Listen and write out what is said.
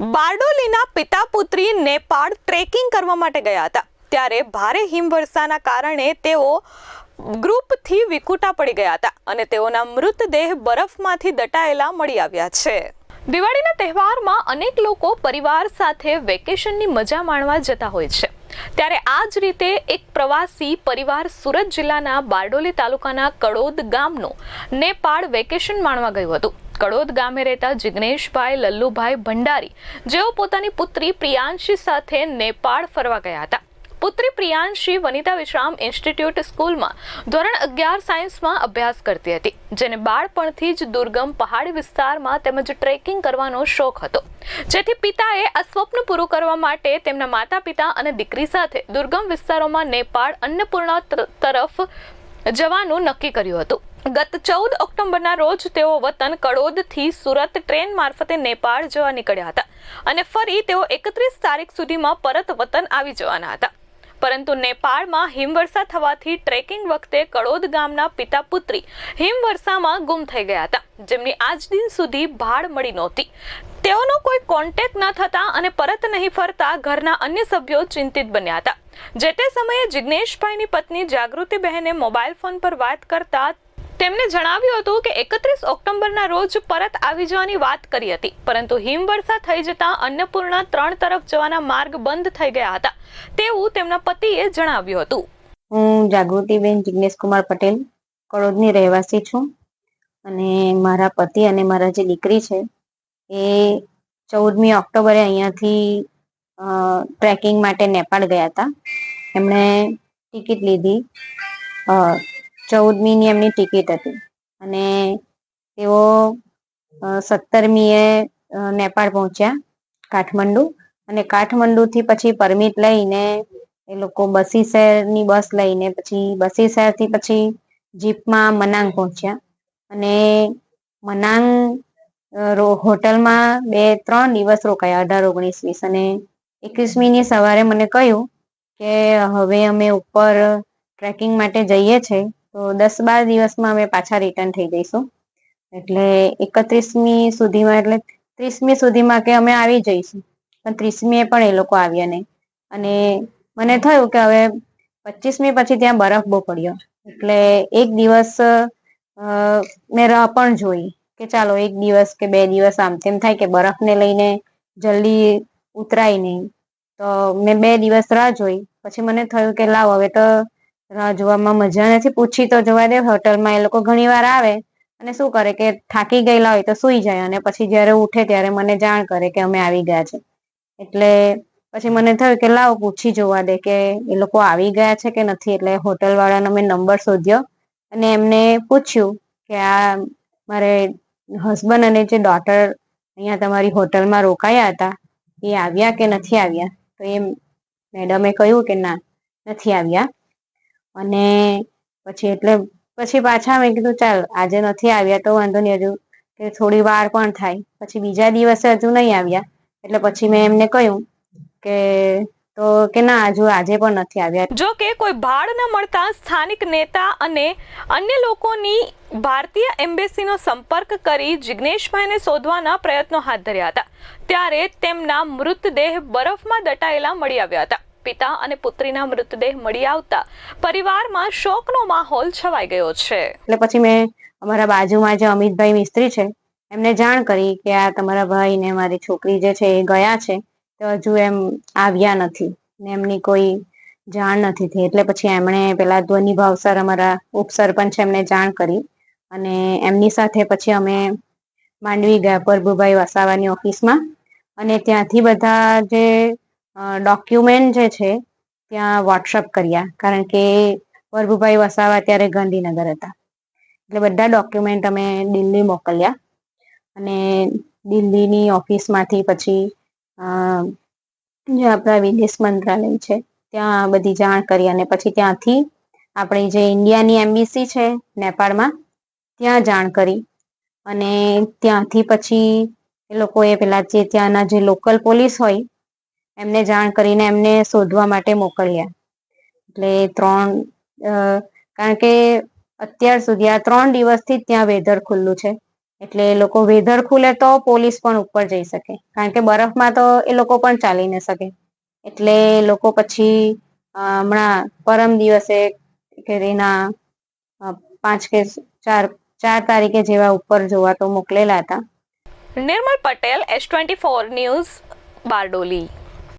બારડોલીના પિતા પુત્રી નેપાળ ટ્રેકિંગ કરવા માટે ગયા હતા. ત્યારે ભારે હિમવર્ષાના કારણે તેઓ ગ્રુપથી વિખૂટા પડી ગયા હતા અને તેઓના મૃતદેહ બરફમાંથી દટાયેલા મળી આવ્યા છે. દિવાળીના તહેવારમાં અનેક લોકો પરિવાર સાથે વેકેશનની મજા માણવા જતા હોય છે. ત્યારે આ જ રીતે એક પ્રવાસી પરિવાર સુરત જિલ્લાના બારડોલી તાલુકાના કડોદ ગામનો નેપાળ વેકેશન માણવા ગયું હતું. કડોદ ગામે રહેતા જિગ્નેશભાઈ, લલ્લુભાઈ ભંડારી જેઓ પોતાની પુત્રી પ્રિયાંશી સાથે નેપાળ ફરવા ગયા હતા. પુત્રી પ્રિયાંશી વનિતા વિશ્રામ ઇન્સ્ટિટ્યૂટ સ્કૂલમાં ધોરણ અગિયાર સાયન્સમાં અભ્યાસ કરતી હતી, જેને બાળપણથી જ દુર્ગમ પહાડી વિસ્તારમાં તેમજ ટ્રેકિંગ કરવાનો શોખ હતો. જેથી પિતાએ આ સ્વપ્ન પૂરું કરવા માટે તેમના માતા પિતા અને દીકરી સાથે દુર્ગમ વિસ્તારોમાં નેપાળ અન્નપૂર્ણા તર- તરફ જવાનું નક્કી કર્યું હતું. ગત ચૌદ ઓક્ટોબરના રોજ તેઓ વતન કડોદથી સુરત ટ્રેન મારફતે નેપાળ જવા નીકળ્યા હતા અને ફરી તેઓ એકત્રીસ તારીખ સુધીમાં પરત વતન આવી જવાના હતા. પરંતુ નેપાળમાં હિમવર્ષા થવાથી ટ્રેકિંગ વખતે કડોદ ગામના પિતા પુત્રી હિમવર્ષામાં ગુમ થઈ ગયા હતા. જેમની આજ દિન સુધી ભાળ મળી નહોતી. તેઓનો કોઈ કોન્ટેક્ટ ન થતા અને પરત નહીં ફરતા ઘરના અન્ય સભ્યો ચિંતિત બન્યા હતા. જે તે સમયે જિજ્ઞેશભાઈની પત્ની જાગૃતિ બહેને મોબાઈલ ફોન પર વાત કરતા તેમને જણાવ્યું હતું કે એકત્રીસ ઓક્ટોબરના રોજ પરત આવી જવાની વાત કરી હતી, પરંતુ હિમવર્ષા થઈ જતાં અન્નપૂર્ણા ત્રણ તરફ જવાના માર્ગ બંધ થઈ ગયા હતા, તેવું તેમના પતિએ જણાવ્યું હતું. હું જાગૃતિબેન જિગ્નેશકુમાર પટેલ કડોદની રહેવાસી છું અને મારા પતિ અને મારા જે દીકરી છે, એ ચૌદમી ઓક્ટોબરે અહીંયાથી ટ્રેકિંગ માટે નેપાળ ગયા હતા. એમણે ટિકિટ લીધી ચૌદમીની એમની ટિકિટ હતી. અને તેઓ સત્તરમીએ નેપાળ પહોંચ્યા, કાઠમંડુ. અને કાઠમંડુથી પછી પરમિટ લઈને એ લોકો બસી શહેરની બસ લઈને પછી બસી શહેરથી પછી જીપમાં મનાંગ પહોંચ્યા. અને મનાંગ હોટલમાં બે, ત્રણ દિવસ રોકાયા, અઢાર, ઓગણીસ, વીસ. અને એકવીસમીની સવારે મને કહ્યું કે હવે અમે ઉપર ટ્રેકિંગ માટે જઈએ છે. તો દસ બાર દિવસમાં અમે પાછા રિટર્ન થઈ જઈશું. એટલે એકત્રીસમી સુધીમાં, એટલે ત્રીસમી સુધીમાં કે અમે આવી જઈશું. પણ ત્રીસમીએ પણ એ લોકો આવ્યા નહીં. અને મને થયું કે હવે પચીસમી પછી ત્યાં બરફ બહુ પડ્યો. એટલે એક દિવસ મેં રાહ પણ જોઈ કે ચાલો એક દિવસ કે બે દિવસ આમ તેમ થાય કે બરફને લઈને જલ્દી ઉતરાય નહીં. તો મેં બે દિવસ રાહ જોઈ. પછી મને થયું કે લાવ, હવે તો રાહ જોવામાં મજા નથી, પૂછી તો જવા દે, હોટલમાં એ લોકો ઘણી વાર આવે અને શું કરે કે થાકી ગયેલા હોય તો સૂઈ જાય અને પછી જ્યારે ઉઠે ત્યારે મને જાણ કરે કે અમે આવી ગયા છે. એટલે પછી મને થયું કે લાવ પૂછી જોવા દે કે એ લોકો આવી ગયા છે કે નથી, એટલે હોટલ વાળાનો મેં નંબર શોધ્યો અને એમને પૂછ્યું કે આ મારે હસબન્ડ અને જે ડોટર અહીંયા તમારી હોટલમાં રોકાયા હતા, એ આવ્યા કે નથી આવ્યા? તો એ મેડમે કહ્યું કે ના, નથી આવ્યા. અને પછી એટલે, પછી પાછા મેં કીધું, ચાલ, આજે નથી આવ્યા, તો વાંધો નહીં, હજુ કે થોડી વાર પણ થાય. પછી બીજા દિવસે હજુ નહીં આવ્યા, એટલે પછી મેં એમને કહ્યું કે, તો કે ના, હજુ આજે પણ નથી આવ્યા. જો કે કોઈ ભાડ ન મળતા સ્થાનિક નેતા અને અન્ય લોકોની ભારતીય એમ્બેસીનો સંપર્ક કરી જિગ્નેશભાઈને શોધવાના પ્રયત્નો હાથ ધર્યા હતા. ત્યારે તેમના મૃતદેહ બરફમાં દટાયેલા મળી આવ્યા હતા. પિતા અને પુત્રીના મૃતદેહ મળી આવતા પરિવારમાં શોકનો માહોલ છવાઈ ગયો છે. એટલે પછી મેં અમારા બાજુમાં જે અમિતભાઈ મિસ્ત્રી છે, એમને જાણ કરી કે આ તમારા ભાઈ ને મારી છોકરી જે છે એ ગયા છે, તો હજુ એમ આવ્યા નથી ને એમની કોઈ જાણ નથી થઈ. એટલે પછી એમણે પેલા ધ્વનિ ભાવસર અમારા ઉપસરપંચ એમને જાણ કરી અને એમની સાથે પછી અમે માંડવી ગયા પ્રભુભાઈ વસાવાની ઓફિસમાં અને ત્યાંથી બધા જે ડોક્યુમેન્ટ જે છે, ત્યાં વોટ્સઅપ કર્યા. કારણ કે વરભુભાઈ વસાવા ત્યારે ગાંધીનગર હતા. એટલે બધા ડોક્યુમેન્ટ અમે દિલ્હી મોકલ્યા. અને દિલ્હીની ઓફિસમાંથી પછી જે આપણા વિદેશ મંત્રાલય છે, ત્યાં બધી જાણ કરી અને પછી ત્યાંથી આપણી જે ઇન્ડિયાની એમ્બેસી છે, નેપાળમાં, ત્યાં જાણ કરી. અને ત્યાંથી પછી એ લોકોએ પેલા જે ત્યાંના જે લોકલ પોલીસ હોય એમને જાણ કરીને એમને શોધવા માટે મોકલ્યા. એટલે ત્રણ કારણ કે અત્યાર સુધી આ ત્રણ દિવસથી ત્યાં વેધર ખુલ્લું છે. એટલે એ લોકો વેધર ખુલે તો પોલીસ પણ ઉપર જઈ શકે. કારણ કે બરફમાં તો એ લોકો પણ ચાલી ન શકે. એટલે લોકો પછી હમણાં પરમ દિવસે કે એના પાંચ કે ચાર ચાર તારીખે જેવા ઉપર જોવા તો મોકલેલા હતા. Nirmal Patel, S twenty four News, Bardoli.